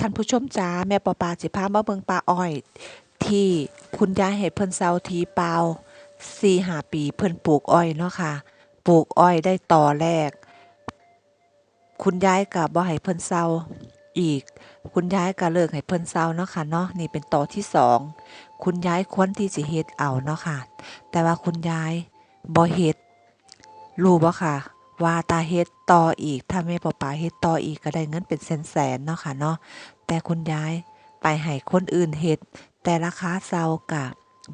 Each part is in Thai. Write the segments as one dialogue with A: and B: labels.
A: ท่านผู้ชมจ๋าแม่ปอปาสิพามาเบิ่งปลาอ้อย ที่คุณยายเห็ดเพิ่นเซาทีเปล่าสี่หาปีเพิ่นปลูกอ้อยเนาะค่ะ ปลูกอ้อยได้ต่อแรก คุณยายก็บ่ให้เพิ่นเซาอีก คุณยายก็เลิกให้เพิ่นเซาเนาะค่ะเนาะนี่เป็นต่อที่สองคุณยายควรที่สิเฮ็ดเอาเนาะค่ะ แต่ว่าคุณยายบ่เฮ็ดรู้บ่ค่ะ ว่าตาเฮ็ดต่ออีก ถ้าแม่ปอปาเฮ็ดต่ออีกก็ได้เงินเป็นแสนๆเนาะค่ะเนาะแต่คุณยายไปให้คนอื่นเฮ็ด แต่ราคาเซากะ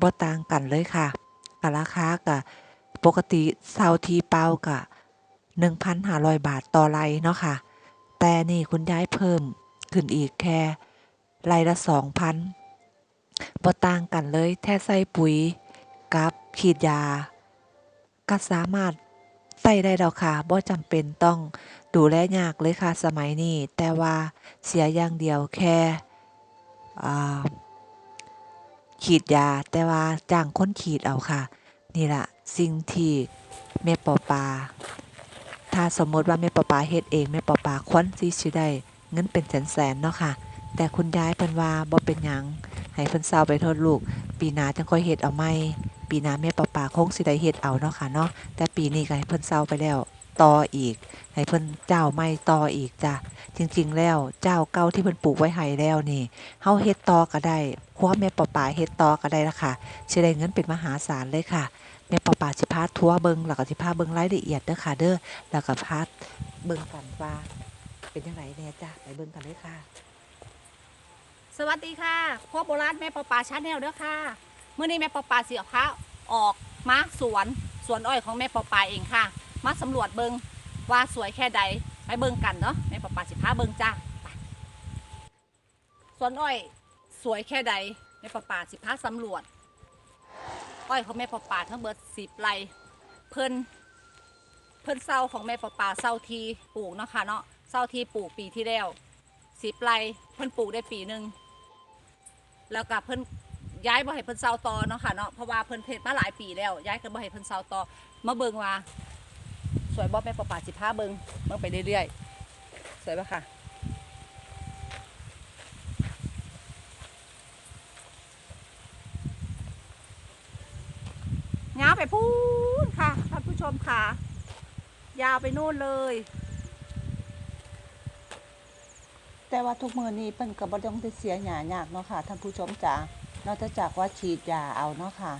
A: บ่ต่างกันเลยค่ะกับราคากะปกติเซาทีเปล่ากะ1,500บาทต่อไรเนาะค่ะ แต่นี่คุณยายเพิ่มขึ้นอีกแค่ไรละ2,000บ่ต่างกันเลยแท้ใส่ปุ๋ยกับฉีดยา ก็สามารถ ใส่ได้แล้วค่ะบ่จำเป็นต้องดูแลยากเลยค่ะสมัยนี้ แต่ว่าเสียอย่างเดียวแค่อ่าฉีดยา แต่ว่าจ้างคนฉีดเอาค่ะ นี่ละสิ่งที่แม่ปอปา ถ้าสมมติว่าแม่ปอปาเฮ็ดเองแม่ปอปาควรสิสิได้เงินเป็นแสนๆเนาะค่ะ แต่คุณยายเพิ่นว่าบ่เป็นหยังให้เพิ่นเศร้าไปโทษลูก ปีหน้าจังค่อยเฮ็ดเอาใหม่ ปีหน้าแม่ปอปาคงสิได้เฮ็ดเอาเนาะค่ะเนาะแต่ปีนี้ก็ให้เพิ่นเศร้าไปแล้วต่ออีก ให้เพิ่นเจ้าใหม่ต่ออีกจ้ะจริง ๆ แล้วเจ้าเก่าที่เพิ่นปลูกไว้ให้แล้วนี่เฮาเฮ็ดต่อก็ได้เพราะว่าแม่ปอปาเฮ็ดต่อก็ได้ละค่ะสิได้เงินเป็นมหาศาลเลยค่ะแม่ปอปาสิพาทัวเบิงแล้วก็สิพาเบิงรายละเอียดเด้อค่ะเด้อแล้วก็พาเบิงกันว่าเป็นจังไดแน่จ้ะไปเบิงกันเลยค่ะ
B: สวัสดีค่ะพ่อโบราณแม่ปอปาชาแนลเด้อค่ะ เมื่อนี้แม่ปอปาเสียพระออกมาสวนสวนอ้อยของแม่ปอปาเองค่ะ มาสำรวจเบิงว่าสวยแค่ใดไปเบิงกันเนาะแม่ปอปาสิพาเบิงจ้าสวนอ้อยสวยแค่ใดแม่ปอปาสิพาสำรวจ อ้อยของแม่ปอปาทั้งเบิดสิบไรเพิ่นเพิ่นเศร้าของแม่ปอปาเศร้าทีปลูกเนาะค่ะเนาะเศร้าทีปลูกปีที่แล้วสิบไรเพิ่นปลูกได้ปีหนึ่งแล้วก็เพิ่น ย้ายบ่ให้เพิ่นเซาต่อเนาะค่ะเนาะเพราะว่าเพิ่นเพชรมาหลายปีแล้วย้ายก็บ่ให้เพิ่นเซาต่อมาเบิ่งว่า สวยบ่แม่ปอป่าสิพาเบิ่งเบิ่งไปเรื่อยๆสวยปะค่ะยาวไปพูนค่ะท่านผู้ชมค่ะ ยาวไปนู่นเลย
C: แต่ว่าทุกมือนี้เพิ่นก็บ่ต้องได้เสียหยายากเนาะค่ะท่านผู้ชมจ๋า นอกจากว่าฉีดยาเอาเนาะค่ะ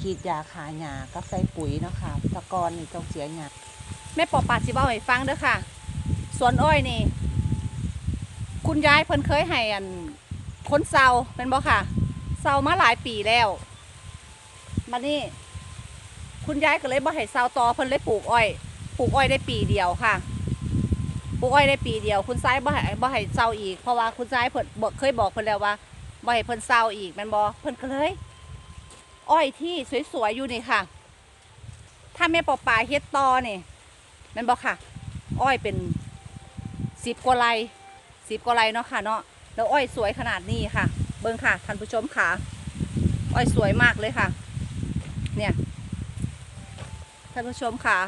C: ฉีดยาขาหญ้ากับใส่ปุ๋ยเนาะค่ะตะกอนนี่ต้องเสียหยา
B: แม่ปอปาสิเว้าให้ฟังเด้อค่ะ สวนอ้อยนี่ คุณยายเพิ่นเคยให้อันคนเซาเป็นบ่ค่ะเซามาหลายปีแล้วมานี่ คุณยายก็เลยบ่ให้เซาต่อเพิ่นเลยปลูกอ้อย ปลูกอ้อยได้ปีเดียวค่ะปลูกอ้อยได้ปีเดียว คุณซ้ายบ่ให้บ่ให้เซาอีกเพราะว่าคุณซ้ายเพิ่นเคยบอกเพิ่นแล้วว่า บ่ให้เพิ่นเซาอีกแม่นบ่เพิ่นก็เลย อ้อยที่สวยๆอยู่นี่ค่ะ ถ้าแม่ปอปาเฮ็ดต่อนี่แม่นบอกค่ะ อ้อยเป็นสิบกว่าไรสิบกว่าไรเนาะค่ะเนาะแล้วอ้อยสวยขนาดนี้ค่ะ เบิ้งค่ะท่านผู้ชมค่ะอ้อยสวยมากเลยค่ะ เนี่ยท่านผู้ชมค่ะ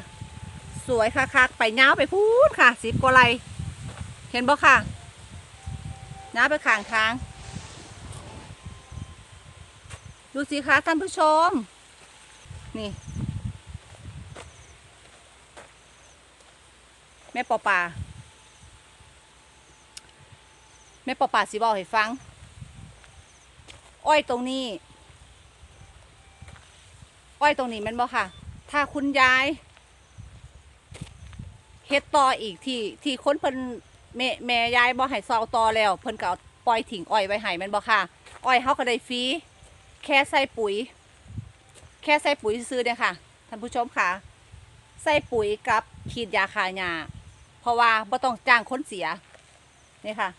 B: สวยค่ะคักไปย้าไปพูดค่ะสิบกว่าไรเห็นบ่ค่ะย้าไปข้างทาง ดูสิคะท่านผู้ชม นี่ แม่ปอปาแม่ปอปาสิบอกให้ฟัง อ้อยตรงนี้ อ้อยตรงนี้มันบ่ค่ะ ถ้าคุณยายเฮ็ดต่ออีกที่ที่ค้นเพิ่นแม่แม่ยายบ่ให้ซาวต่อแล้ว เพิ่นก็เอาปล่อยทิ้งอ้อยไว้ให้มันบ่ค่ะ อ้อยเฮาก็ได้ฟรี แค่ใส่ปุ๋ย แค่ใส่ปุ๋ยซื้อเนี่ยค่ะท่านผู้ชมค่ะ ใส่ปุ๋ยกับฉีดยาคาหญ้าเพราะว่าบ่ต้องจ้างคนเสียนี่ค่ะ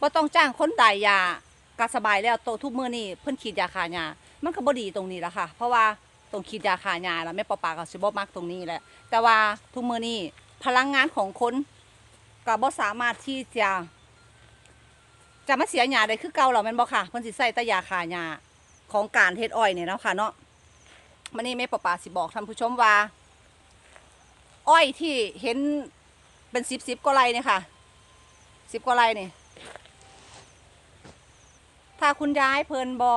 B: บ่ต้องจ้างคนดายยาก็สบายแล้วโตทุกมือนี่เพิ่นฉีดยาคาหญ้ามันก็บ่ดีตรงนี้ละค่ะ เพราะว่าตรงฉีดยาคาหญ้าแล้วแม่ปอปาก็สิบ่มักตรงนี้แหละแต่ว่าทุกมือนี้พลังงานของคนก็บ่สามารถที่จะ จะมาเสียหญ้าได้คือเก่าแล้วแม่นบ่ค่ะเพิ่นสิใส่ต่ยาคาหญ้าของการเฮ็ดอ้อยเนี่ยเนาะค่ะเนาะมันนี่แม่ปอปาสิบอกท่านผู้ชมว่า อ้อยที่เห็นเป็นสิบสิบกว่าไรเนี่ยค่ะสิบกว่าไรเนี่ยถ้าคุณยายเพลินบอ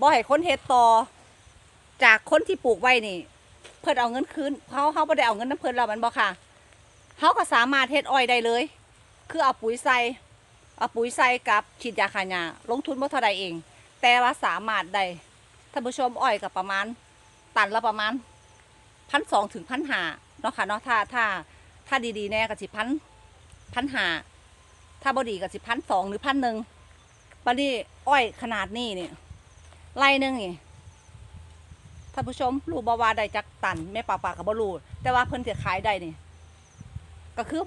B: บอให้คนเฮ็ดต่อ จากคนที่ปลูกไว้นี่ เพิ่นเอาเงินคืนเขาเขาบ่ได้เอาเงินน้ำเพิ่นแล้วแมันบ่ค่ะเขาก็สามารถเฮ็ดอ้อยได้เลย คือเอาปุ๋ยใส่ เอาปุ๋ยใส่กับฉีดยาฆ่าหญ้าลงทุนบ่เท่าใดเอง แต่ว่าสามารถได้ท่านผู้ชมอ้อยกับประมาณ ตันละประมาณพันสองถึงพันหาเนาะค่ะเนาะถ้าถ้าถ้าดีๆแน่ก็สิพันพันหาถ้าบ่ดีก็สิพันสองหรือพันหนึ่งบัดนี้อ้อยขนาดนี้นี่ไร่หนึ่งนี่ท่านผู้ชมรู้บ่ว่าได้จักตันแม่ปากปากกับบรูแต่ว่าเพิ่นจะขายได้นี่ก็คือ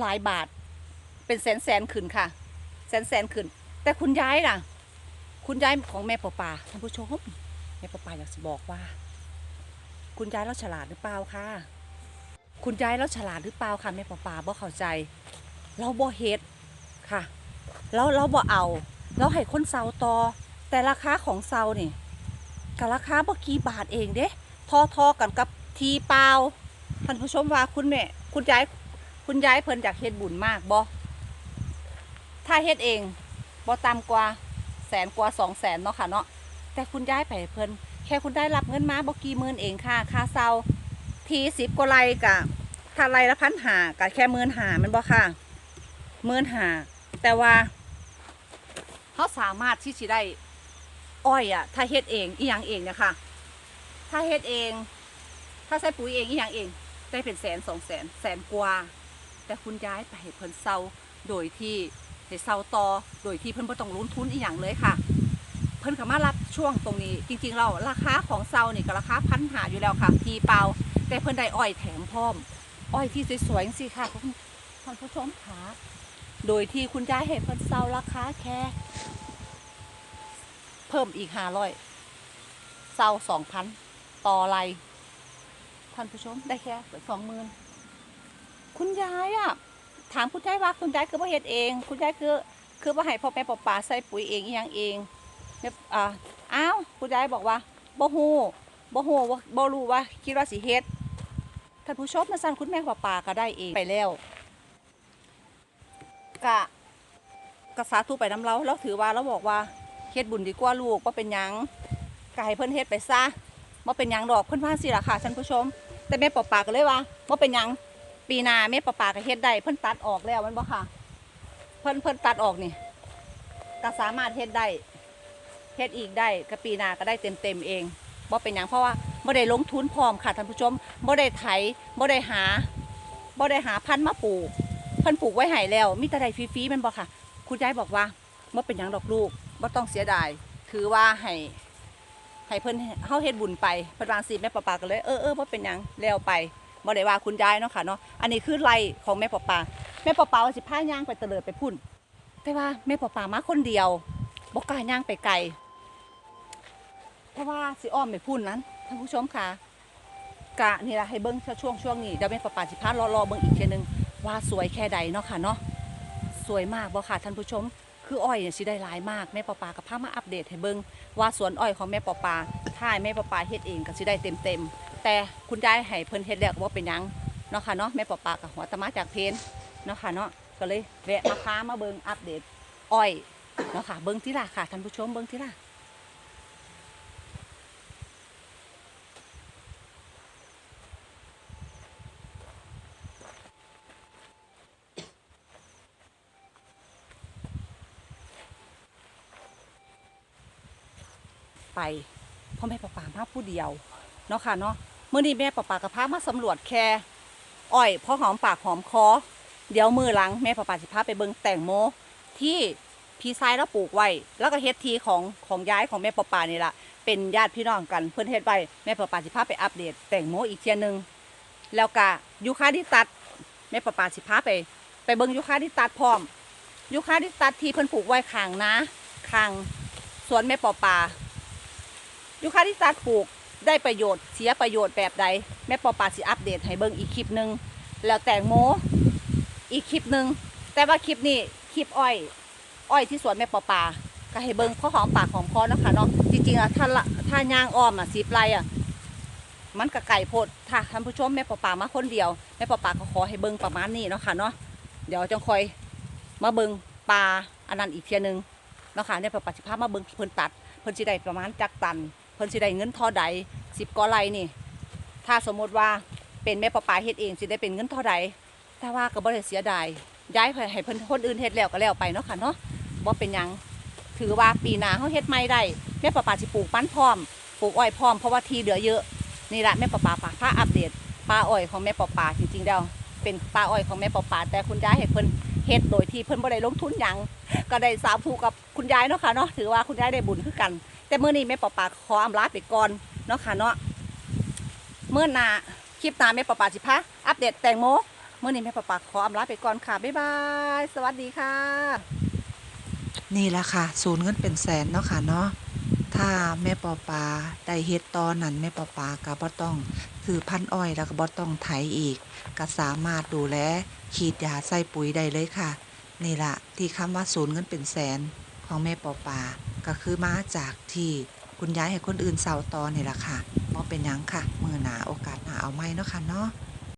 B: หลายบาท เป็นแสนแสนขึ้นค่ะ แสนแสนขึ้น แต่คุณยายล่ะ คุณยายของแม่ปอปาท่านผู้ชมแม่ปอปาอยากจะบอกว่า คุณยายเราฉลาดหรือเปล่าคะคุณยายเราฉลาดหรือเปล่าคะแม่ปอปาบ่เข้าใจ เราบ่เฮ็ดค่ะแล้วเราบ่เอาเราให้คนเซาต่อแต่ราคาของเซานี่กับราคาบ่กี่บาทเองเด้ทอทอๆกันกับทีเปล่าท่านผู้ชมว่าคุณแม่คุณยายคุณยายเพิ่นอยากเฮ็ดบุญมากบ่ ถ้าเฮ็ดเองบ่ต่ำกว่าแสนกว่าสองแสนเนาะค่ะเนาะแต่คุณย้ายไปเพิ่นแค่คุณได้รับเงินมาบอกี่หมื่นเองค่ะค่าเซาทีสิบกว่าไรกะถ้าไรละพันหากะแค่หมื่นหามันบ่ค่ะหมื่นหาแต่ว่าเขาสามารถที่จะได้อ้อยอะถ้าเฮ็ดเองอีหยังเองเนี่ยค่ะถ้าเฮ็ดเอง ถ้าใส่ปุ๋ยเองอีหยังเอง ได้เป็นแสนสองแสนแสนกว่า แต่คุณย้ายไปเพิ่นเซาโดยที่ ให้เซาต่อโดยที่เพิ่นบ่ต้องลงทุนอีหยังเลยค่ะ เพิ่นก็มารับช่วงตรงนี้จริงๆเราราคาของเซานี่ก็ราคาพันหาอยู่แล้วค่ะทีเปล่าแต่เพิ่นได้อ้อยแถมพร้อม อ้อยที่สวยๆสิค่ะคุณท่านผู้ชมค่ะโดยที่คุณยายให้เพิ่นเซาราคาแค่เพิ่มอีกห้าร้อยเซาสองพันต่อไรท่านผู้ชมได้แค่สองหมื่นคุณยายอะ ถามคุณยายว่าคุณยายคือพ่เฮ็ดเอง คุณยายคือคือว่าให้พ่อแม่ปอป่าใส่ปุ๋ยเองอหยังเองเนี่ยอ่าอ้าวคุณยายบอกว่าบ่ฮู้บ่ฮู้ว่าบ่รู้ว่าคิดว่าสิเฮ็ดท่านผู้ชมมาสั่นคุณแม่ป่ป่าก็ได้เองไปแล้วกะกะสาธุไปน้ำเราเราถือว่าเราบอกว่าเฮ็ดบุญดีกว่าลูกว่าเป็นหยังก็ให้เพิ่นเฮ็ดไปซะว่าเป็นหยังดอกเพิ่นว่าสิล่ะค่ะท่านผู้ชม แต่แม่ป่ป่าก็เลยว่าว่าเป็นหยัง ปีหนาแม่ป่าป่าก็เฮ็ดได้เพิ่นตัดออกแล้วมันบ่ค่ะ เพิ่นเพิ่นตัดออกนี่ก็สามารถเฮ็ดได้เฮ็ดอีกได้กะปีหนาก็ได้เต็มเต็มเองบ่เป็นหยังเพราะว่าบ่ได้ลงทุนพร้อมค่ะท่านผู้ชมบ่ได้ไถบ่ได้หาบ่ได้หาพันธุ์มาปลูกเพิ่นปลูกไว้ให้แล้วมีแต่ได้ฟรีๆมันบ่ค่ะ คุณยายบอกว่าบ่เป็นหยังดอกลูกบ่ต้องเสียดายถือว่าให้ให้เพิ่นเฮาเฮ็ดบุญไปเพิ่นวางสิแม่ปะปาก็เลยเออเออบ่เป็นยังแล้วไป บ่ได้ว่าคุณยายเนาะค่ะเนาะอันนี้คือไร่ของแม่ปะปาแม่ปะปาว่าสิพาย่างไปเตลิดไปพุ่น แต่ว่าแม่ปะปามาคนเดียวบ่กล้าย่างไปไกลเพราะว่าสิอ้อมไปพุ่นนั้นท่านผู้ชมค่ะกะนี่ละให้เบิ้งช่วงช่วงนี้เดี๋ยวเป็นประปาสิพารอรอเบิ้งอีกเทีนึงว่าสวยแค่ใดเนาะค่ะเนาะสวยมากบ่ค่ะท่านผู้ชม คืออ้อยเนี่ยสิได้หลายมากแม่ปอปากับพามาอัปเดตให้เบิ้งว่าสวนอ้อยของแม่ปอปาถ้าแม่ปอปาเฮ็ดเองก็สิได้เต็มเต็ม แต่คุณยายให้เพิ่นเฮ็ดแล้วก็บ่เป็นหยังเนาะค่ะเนาะแม่ปอปากับหัวตะมาจากเพนเนาะค่ะเนาะก็เลยแวะมาค้ามาเบิงอัปเดตอ้อยเนาะค่ะเบิงที่ล่ะค่ะท่านผู้ชมเบิงที่ล่ะไปพ่อแม่ปะปามาผู้เดียวเนาะค่ะเนาะ มื่อนี้แม่ปะปากับพามาสำรวจแค่อ้อยพอหอมปากหอมคอ เดี๋ยวมือหลังแม่ปะปาสิพาไปเบิ่งแตงโม ที่พี่ชายเราปลูกไว้ แล้วก็เฮ็ดทีของของย้ายของแม่ปะปานี่ละเป็นญาติพี่น้องกันเพิ่นเฮ็ดไว้แม่ปะปาสิพาไปอัปเดตแตงโมอีกเทียหนึง แล้วก็ยูคาที่ตัดแม่ปะปาสิพาไป ไปเบิ่งยูคาที่ตัดพร้อมยูคาที่ตัดที่เพิ่นปลูกไว้ข้างนาข้างสวนแม่ปอปายูคาที่ตัดปลูก ได้ประโยชน์เสียประโยชน์แบบใดแม่ปอปาสิอัปเดตให้เบิ่งอีกคลิปหนึ่งแล้วแตงโมอีกคลิปหนึ่งแต่ว่าคลิปนี้คลิปอ้อย อ้อยที่สวนแม่ปอปาก็ให้เบิ่งข้อหอมปากหอมคอเนาะคะเนาะจริงๆอะถ้าถ้าย่างอ้อมอะสิบไรอะมันก็ไก่โพดถ้าท่านผู้ชมแม่ปอปามาคนเดียวแม่ปอปาก็ขอให้เบิ่งประมาณนี้เนาะค่ะเนาะเดี๋ยวจังคอยมาเบิ่งปลาอันนั้นอีกเทียหนึงเนาะค่ะในประปาสิภาพมาเบิ่งเพิ่นตัดเพิ่นสิได้ประมาณจักตัน พิ่นสิได้เงินท่าใด10กอไรนี่ ถ้าสมมติว่าเป็นแม่ประปาเฮ็ดเองสิได้เป็นเงินท่าใดแต่ว่าก็บ่ได้เสียดายย้ายให้เพิ่นคนอื่นเฮ็ดแล้วก็แล้วไปเนาะค่ะเนาะบ่เป็นหยังถือว่าปีหน้าเฮาเฮ็ดใหม่ได้แม่ประปาสิปลูกมันพร้อมปลูกอ้อยพร้อมเพราะว่าที่เหลือเยอะนี่แหละแม่ประปาปาพาอัปเดตปลาอ้อยของแม่ประปาจริงๆแล้วเป็นปลาอ้อยของแม่ประปาแต่คุณยายให้เพิ่นเฮ็ดโดยที่เพิ่นบ่ได้ลงทุนหยังก็ได้สาธุกับคุณยายเนาะค่ะเนาะถือว่าคุณยายได้บุญคือกัน แต่เมื้อนี้แม่ประปาขออำลาไปก่อนเนาะค่ะเนาะเมื่อนาคลิปนาแม่ประปาสิพาอัปเดตแตงโมเมื้อนี้แม่ประปาขออำลาไปก่อนค่ะบ๊ายบายสวัสดีค่ะ
A: นี่แหละค่ะ ศูนย์เงินเป็นแสนเนาะค่ะเนาะถ้าแม่ปอปาได้เฮ็ดตอนนั้นแม่ปอปาก็บ่ต้องซื้อพันอ้อยแล้วก็บ่ต้องไถอีกก็สามารถดูแลฉีดยาใส่ปุ๋ยได้เลยค่ะ นี่ละที่คำว่าศูนย์เงินเป็นแสนของแม่ปอปา ก็คือมาจากที่คุณยายให้คนอื่นเสาตอนนี่แหละค่ะบ่เป็นยังค่ะ มือหนาโอกาสหนาเอาไหมเนาะค่ะเนาะ